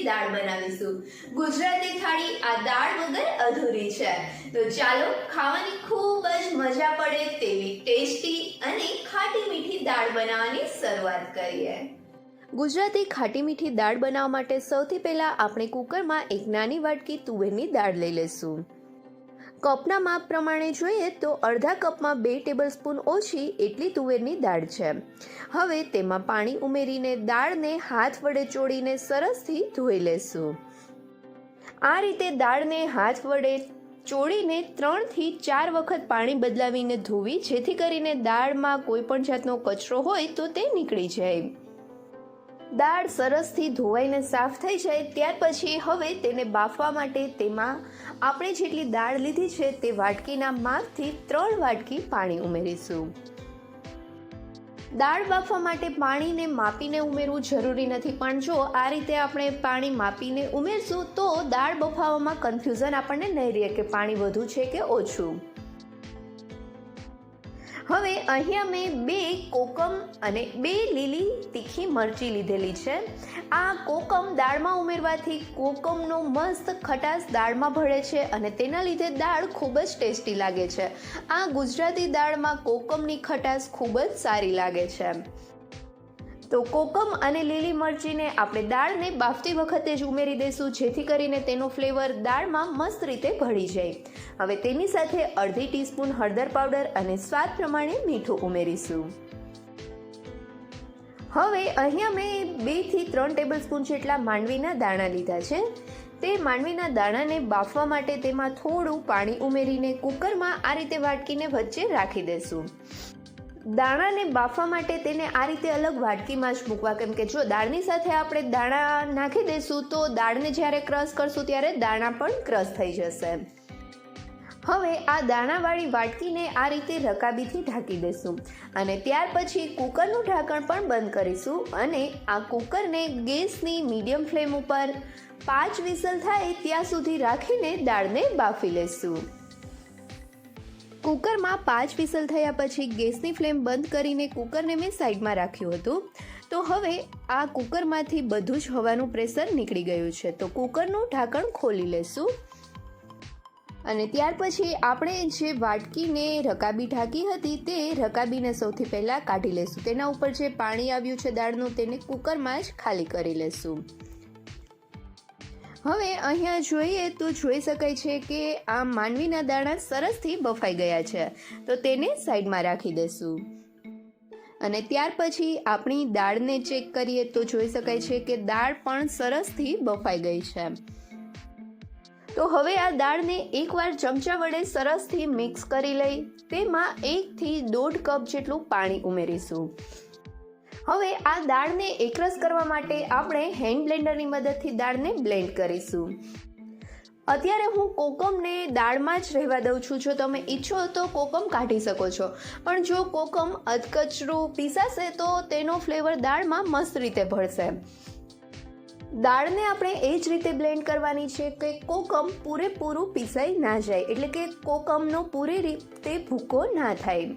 ખાટી દાળ બનાવીશું. ગુજરાતી થાળી આ દાળ વગર અધૂરી છે. તો ચાલો ખાવાની ખૂબ જ મજા પડે તેવી ટેસ્ટી અને ખાટી મીઠી દાળ બનાવવાની શરૂઆત કરીએ. ગુજરાતી ખાટી મીઠી દાળ બનાવવા માટે સૌથી પહેલાં આપણે કુકરમાં એક નાની વાટકી તુવેરની દાળ લઈ લઈશું. કપના માપ પ્રમાણે જોઈએ તો અડધા કપમાં બે ટેબલસ્પૂન ઓછી એટલી તુવેરની દાળ છે. હવે તેમાં પાણી ઉમેરીને દાળને હાથ વડે ચોળીને સરસથી ધોઈ લેશું. આ રીતે દાળને હાથ વડે ચોળીને ત્રણથી ચાર વખત પાણી બદલાવીને ધોવી, જેથી કરીને દાળમાં કોઈ પણ જાતનો કચરો હોય તો તે નીકળી જાય. દાળ સરસથી ધોવાઈને સાફ થઈ જાય, ત્યાર પછી હવે તેને બાફવા માટે તેમાં આપણે જેટલી દાળ લીધી છે તે વાટકીના માપથી ત્રણ વાટકી પાણી ઉમેરીશું. દાળ બાફવા માટે પાણીને માપીને ઉમેરવું જરૂરી નથી, પણ જો આ રીતે આપણે પાણી માપીને ઉમેરશું તો દાળ બફાવવામાં કન્ફ્યુઝન આપણને નહીં રહે કે પાણી વધુ છે કે ઓછું. હવે અહીંયા મેં બે કોકમ અને બે લીલી તીખી મરચી લીધેલી છે. આ કોકમ દાળમાં ઉમેરવાથી કોકમનો મસ્ત ખટાશ દાળમાં ભળે છે અને તેના લીધે દાળ ખૂબ જ ટેસ્ટી લાગે છે. આ ગુજરાતી દાળમાં કોકમની ખટાશ ખૂબ જ સારી લાગે છે. તો કોકમ અને લીલી મરચીને આપણે દાળને બાફતી વખતે જ ઉમેરી દઈશું, જેથી કરીને તેનો ફ્લેવર દાળમાં મસ્ત રીતે ભળી જાય. હવે તેની સાથે અડધી ટીસ્પૂન હળદર પાવડર અને સ્વાદ પ્રમાણે મીઠું ઉમેરીશું. હવે અહીંયા મેં બેથી ત્રણ ટેબલસ્પૂન જેટલા માંડવીના દાણા લીધા છે. તે માંડવીના દાણાને બાફવા માટે તેમાં થોડું પાણી ઉમેરીને કુકરમાં આ રીતે વાટકીને વચ્ચે રાખી દેશું દાણાને બાફવા માટે તેને આ રીતે અલગ વાટકીમાં જ મૂકવા. કેમ કે જો દાળની સાથે આપણે દાણા નાખી દઈશું, તો દાળને જ્યારે ક્રશ કરશું ત્યારે દાણા પણ ક્રશ થઈ જશે. હવે આ દાણાવાળી વાટકીને આ રીતે રકાબીથી ઢાંકી દઈશું અને ત્યાર પછી કુકરનું ઢાંકણ પણ બંધ કરીશું અને આ કુકરને ગેસની મીડિયમ ફ્લેમ ઉપર પાંચ વિસલ થાય ત્યાં સુધી રાખીને દાળને બાફી લઈશું. કુકરમાં પાંચ વિસલ થયા પછી ગેસની ફ્લેમ બંધ કરીને કુકરને મેં સાઈડમાં રાખ્યું હતું. તો હવે આ કુકરમાંથી બધું જ હવાનું પ્રેશર નીકળી ગયું છે. તો કુકરનું ઢાંકણ ખોલી લેશું. અને ત્યાર પછી આપણે જે વાટકીને રકાબી ઢાંકી હતી તે રકાબીને સૌથી પહેલાં કાઢી લેશું. તેના ઉપર જે પાણી આવ્યું છે દાળનું તેને કુકરમાં જ ખાલી કરી લેશું. હવે અહીંયા જોઈએ તો જોઈ શકાય છે કે આ માનવીના દાણા સરસથી બફાઈ ગયા છે. તો તેને સાઈડમાં રાખી દઈશું. અને ત્યાર પછી આપણી દાળને ચેક કરીએ તો જોઈ શકાય છે કે દાળ પણ સરસથી બફાઈ ગઈ છે. તો હવે આ દાળને એકવાર ચમચા વડે સરસથી મિક્સ કરી લઈ તેમાં એકથી દોઢ કપ જેટલું પાણી ઉમેરીશું. હવે આ દાળને એકરસ કરવા માટે આપણે હેન્ડ બ્લેન્ડરની મદદથી દાળને બ્લેન્ડ કરીશું. અત્યારે હું કોકમને દાળમાં જ રહેવા દઉં છું. જો તમે ઈચ્છો તો કોકમ કાઢી શકો છો. પણ જો કોકમ અધકચરું પીસાશે તો તેનો ફ્લેવર દાળમાં મસ્ત રીતે ભળશે. દાળને આપણે એ જ રીતે બ્લેન્ડ કરવાની છે કે કોકમ પૂરેપૂરું પીસાઈ ના જાય. એટલે કે કોકમનો પૂરી રીતે ભૂકો ના થાય.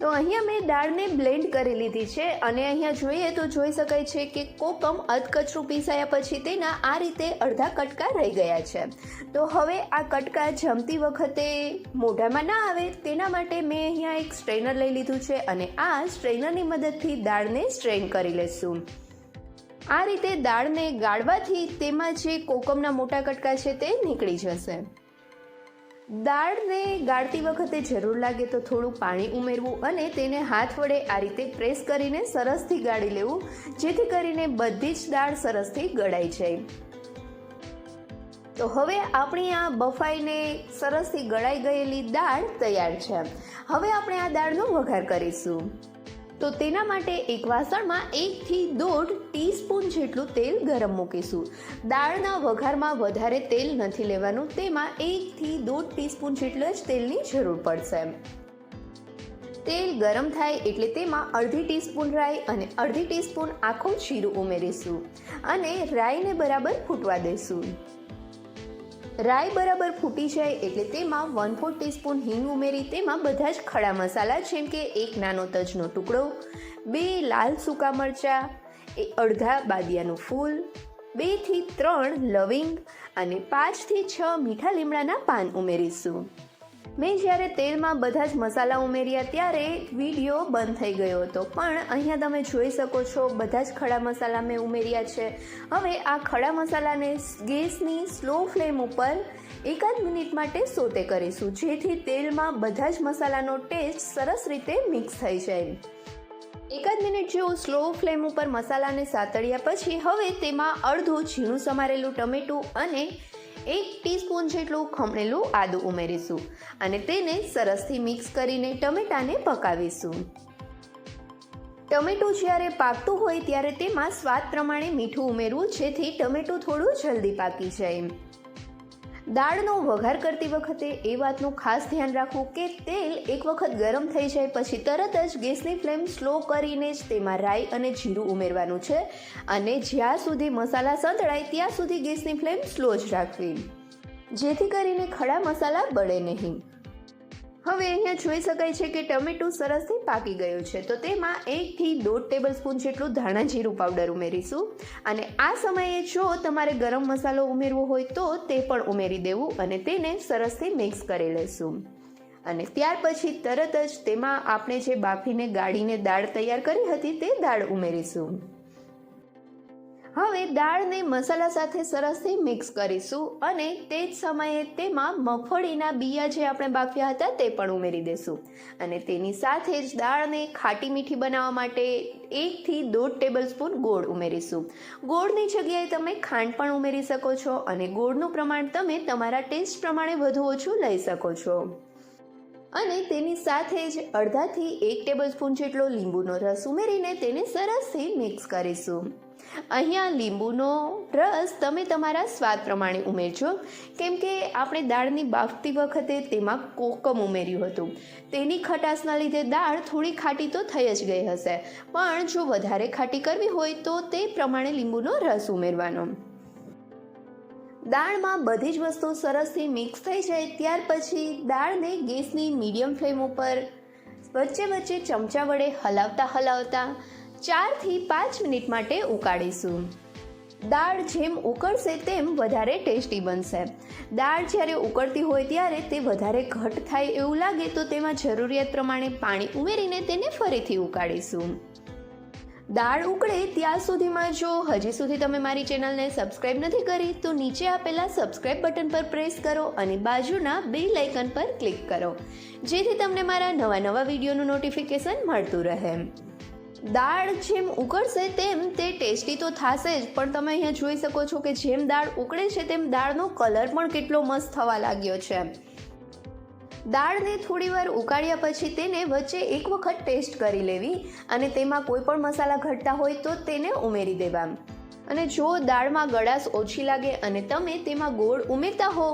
તો અહીંયા મેં દાળને બ્લેન્ડ કરી લીધી છે અને અહીંયા જોઈએ તો જોઈ શકાય છે કે કોકમ અધકચરું પીસાયા પછી તેના આ રીતે અડધા કટકા રહી ગયા છે. તો હવે આ કટકા જમતી વખતે મોઢામાં ના આવે તેના માટે મેં અહીંયા એક સ્ટ્રેનર લઈ લીધું છે અને આ સ્ટ્રેનરની મદદથી દાળને સ્ટ્રેન કરી લેશું. આ રીતે દાળને ગાળવાથી તેમાં જે કોકમના મોટા કટકા છે તે નીકળી જશે. દાળને ગાળતી વખતે જરૂર લાગે તો થોડું પાણી ઉમેરવું અને તેને હાથ વડે આ રીતે પ્રેસ કરીને સરસથી ગાળી લેવું, જેથી કરીને બધી જ દાળ સરસથી ગળાઈ જાય. તો હવે આપણી આ બફાઈને સરસથી ગળાઈ ગયેલી દાળ તૈયાર છે. હવે આપણે આ દાળનો વઘાર કરીશું. તો તેના માટે એક વાસણમાં એકથી દોઢ ટીસ્પૂન જેટલું તેલ ગરમ મૂકીશું. દાળના વઘારમાં વધારે તેલ નથી લેવાનું, તેમાં એકથી દોઢ ટીસ્પૂન જેટલું જ તેલની જરૂર પડશે. તેલ ગરમ થાય એટલે તેમાં અડધી ટીસ્પૂન રાઈ અને અડધી ટીસ્પૂન આખું જીરું ઉમેરીશું અને રાઈને બરાબર ફૂટવા દઈશું. રાઈ બરાબર ફૂટી જાય એટલે તેમાં વન ફોર ટીસ્પૂન હિંગ ઉમેરી તેમાં બધા જ ખડા મસાલા જેમ કે એક નાનો તજનો ટુકડો, બે લાલ સૂકા મરચાં, એ અડધા બાદિયાનું ફૂલ, બેથી ત્રણ લવિંગ અને પાંચથી છ મીઠા લીમડાના પાન ઉમેરીશું. મેં જ્યારે તેલમાં બધા જ મસાલા ઉમેર્યા ત્યારે વીડિયો બંધ થઈ ગયો હતો. પણ અહીંયા તમે જોઈ શકો છો, બધા જ ખડા મસાલા મેં ઉમેર્યા છે. હવે આ ખડા મસાલાને ગેસની સ્લો ફ્લેમ ઉપર એકાદ મિનિટ માટે સોતે કરીશું, જેથી તેલમાં બધા જ મસાલાનો ટેસ્ટ સરસ રીતે મિક્સ થઈ જાય. એકાદ મિનિટ જેવું સ્લો ફ્લેમ ઉપર મસાલાને સાતળ્યા પછી હવે તેમાં અડધું ઝીણું સમારેલું ટમેટું અને એક ટીસ્પૂન જેટલું ખમણેલું આદું ઉમેરીશું અને તેને સરસથી મિક્સ કરીને ટમેટાને પકાવીશું. ટમેટું જ્યારે પાકતું હોય ત્યારે તેમાં સ્વાદ પ્રમાણે મીઠું ઉમેરવું જેથી ટમેટું થોડું જલ્દી પાકી જાય. દાળનો વઘાર કરતી વખતે એ વાતનું ખાસ ધ્યાન રાખવું કે તેલ એક વખત ગરમ થઈ જાય પછી તરત જ ગેસની ફ્લેમ સ્લો કરીને જ તેમાં રાઈ અને જીરું ઉમેરવાનું છે. અને જ્યાં સુધી મસાલા સંતળાય ત્યાં સુધી ગેસની ફ્લેમ સ્લો જ રાખવી. જેથી કરીને ખડા મસાલા બળે નહીં. હવે અહીંયા જોઈ શકાય છે કે ટમેટું સરસથી પાકી ગયું છે. તો તેમાં એકથી દોઢ ટેબલ સ્પૂન જેટલું ધાણા જીરું પાવડર ઉમેરીશું. અને આ સમયે જો તમારે ગરમ મસાલો ઉમેરવો હોય તો તે પણ ઉમેરી દેવું અને તેને સરસથી મિક્સ કરી લેશું. અને ત્યાર પછી તરત જ તેમાં આપણે જે બાફીને ગાળીને દાળ તૈયાર કરી હતી તે દાળ ઉમેરીશું. હવે દાળને મસાલા સાથે સરસથી મિક્સ કરીશું અને તે જ સમયે તેમાં મગફળીના બિયા જે આપણે બાફ્યા હતા તે પણ ઉમેરી દેશું. અને તેની સાથે જ દાળને ખાટી મીઠી બનાવવા માટે એકથી દોઢ ટેબલ સ્પૂન ગોળ ઉમેરીશું. ગોળની જગ્યાએ તમે ખાંડ પણ ઉમેરી શકો છો અને ગોળનું પ્રમાણ તમે તમારા ટેસ્ટ પ્રમાણે વધુ ઓછું લઈ શકો છો. અને તેની સાથે જ અડધાથી એક ટેબલ સ્પૂન જેટલો લીંબુનો રસ ઉમેરીને તેને સરસથી મિક્સ કરીશું. અહીંયા લીંબુનો રસ તમે તમારા સ્વાદ પ્રમાણે ઉમેરજો. કેમ કે આપણે દાળની બાફતી વખતે તેમાં કોકમ ઉમેર્યું હતું. તેની ખટાશના લીધે દાળ થોડી ખાટી તો થઈ જ ગઈ હશે. પણ જો વધારે ખાટી કરવી હોય તો તે પ્રમાણે લીંબુનો રસ ઉમેરવાનો. દાળમાં બધી જ વસ્તુ સરસથી મિક્સ થઈ જાય ત્યાર પછી દાળને ગેસની મીડિયમ ફ્લેમ ઉપર વચ્ચે વચ્ચે ચમચા વડે હલાવતા હલાવતા ચારથી પાંચ મિનિટ માટે ઉકાળીશું. દાળ જેમ ઉકળશે તેમ વધારે ટેસ્ટી બનશે. દાળ જ્યારે ઉકળતી હોય ત્યારે તે વધારે ઘટ થાય એવું લાગે તો તેમાં જરૂરિયાત પ્રમાણે પાણી ઉમેરીને તેને ફરીથી ઉકાળીશું. દાળ ઉકળે ત્યાં સુધીમાં જો હજી સુધી તમે મારી ચેનલને સબસ્ક્રાઇબ નથી કરી, તો નીચે આપેલા સબસ્ક્રાઇબ બટન પર પ્રેસ કરો અને બાજુના બે આઇકન પર ક્લિક કરો. જેથી તમને મારા નવા નવા વિડીયોનું નોટિફિકેશન મળતું રહે. દાળ જેમ ઉકળશે તેમ તે ટેસ્ટી તો થશે જ, પણ તમે અહીંયા જોઈ શકો છો કે જેમ દાળ ઉકળે છે તેમ દાળનો કલર પણ કેટલો મસ્ત થવા લાગ્યો છે. દાળને થોડીવાર ઉકાળ્યા પછી તેને વચ્ચે એક વખત ટેસ્ટ કરી લેવી અને તેમાં કોઈ પણ મસાલા ઘટતા હોય તો તેને ઉમેરી દેવા. અને જો દાળમાં ગળાશ ઓછી લાગે અને તમે તેમાં ગોળ ઉમેરતા હો,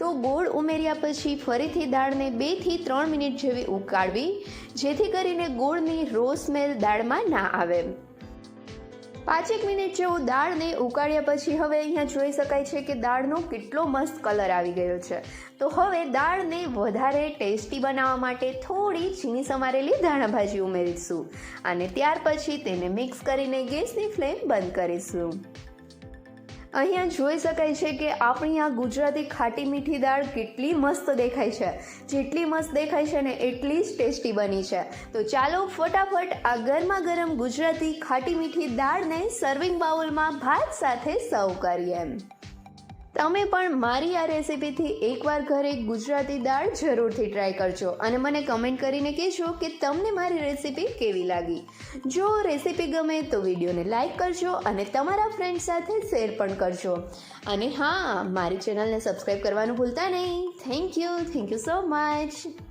તો ગોળ ઉમેર્યા પછી ફરીથી દાળને બેથી ત્રણ મિનિટ જેવી ઉકાળવી, જેથી કરીને ગોળની રો સ્મેલ દાળમાં ના આવે. પાંચેક મિનિટ જેવું દાળને ઉકાળ્યા પછી હવે અહીંયા જોઈ શકાય છે કે દાળનો કેટલો મસ્ત કલર આવી ગયો છે. તો હવે દાળને વધારે ટેસ્ટી બનાવવા માટે થોડી ઝીણી સમારેલી ધાણા ભાજી ઉમેરીશું. અને ત્યાર પછી તેને મિક્સ કરીને ગેસની ફ્લેમ બંધ કરીશું. અહીંયા જોઈ શકાય છે કે આપણી આ ગુજરાતી ખાટી મીઠી દાળ કેટલી મસ્ત દેખાય છે. જેટલી મસ્ત દેખાય છે ને એટલી જ ટેસ્ટી બની છે. તો ચાલો ફટાફટ આ ગરમા ગરમ ગુજરાતી ખાટી મીઠી દાળને સર્વિંગ બાઉલમાં ભાત સાથે સર્વ કરીએ. એમ તમે પણ મારી આ રેસીપીથી એકવાર ઘરે ગુજરાતી દાળ જરૂરથી ટ્રાય કરજો અને મને કમેન્ટ કરીને કહેજો કે તમને મારી રેસીપી કેવી લાગી. જો રેસીપી ગમે તો વિડીયોને લાઇક કરજો અને તમારા ફ્રેન્ડ સાથે શેર પણ કરજો. અને હા, મારી ચેનલને સબસ્ક્રાઈબ કરવાનું ભૂલતા નહીં. Thank you thank you so much